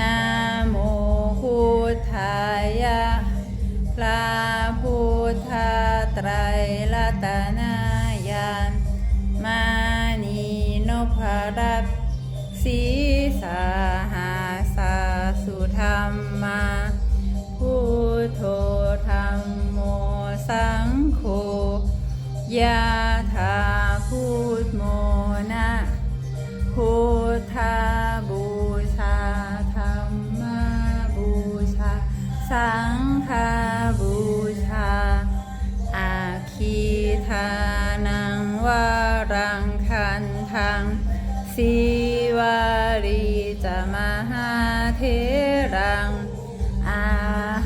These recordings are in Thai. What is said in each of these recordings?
นะโมพุทธายะพระพุทธไตรรัตนายานมานีนพรัตน์สีสาหาสาสุธรรมาพุทโธธรรมโมสังโฆยา สังฆาบูชา อาคีทานังวารังคันทังสีวารีจะมหาเทรัง อา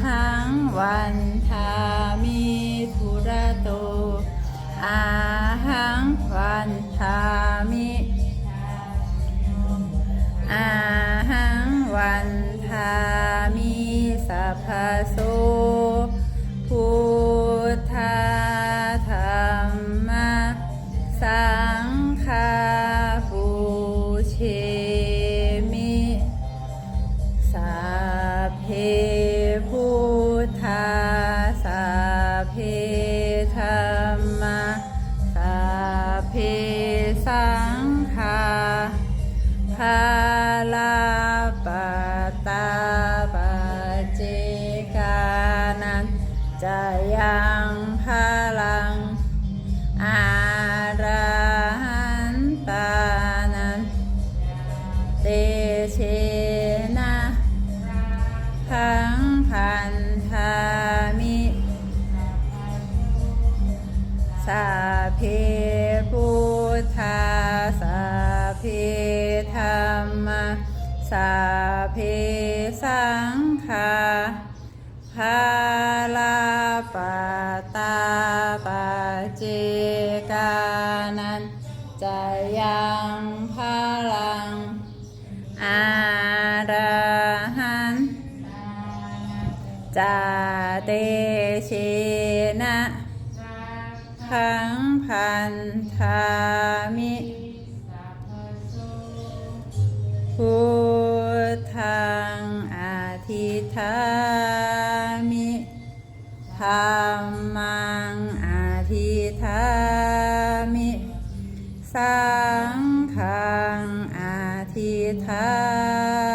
หังวันทามิทุระโต อาหังวันทามิ พโสพุทธาธรรมะสังฆาปูเชมิสัพเพพุทธาสัพเพธรรมะสัพเพสังฆาภาลา จะยังพลังอาราหันตานันเตเชนะทังพันธามิสาเพพุทธาสาเพธรรมะสาเพสังฆาภาลา จะยังพลังอารหันจาเตเชนะขังพันธามิพุทธังอาทิธามิธรรมังอาทิธามิ สังฆังอาทิธา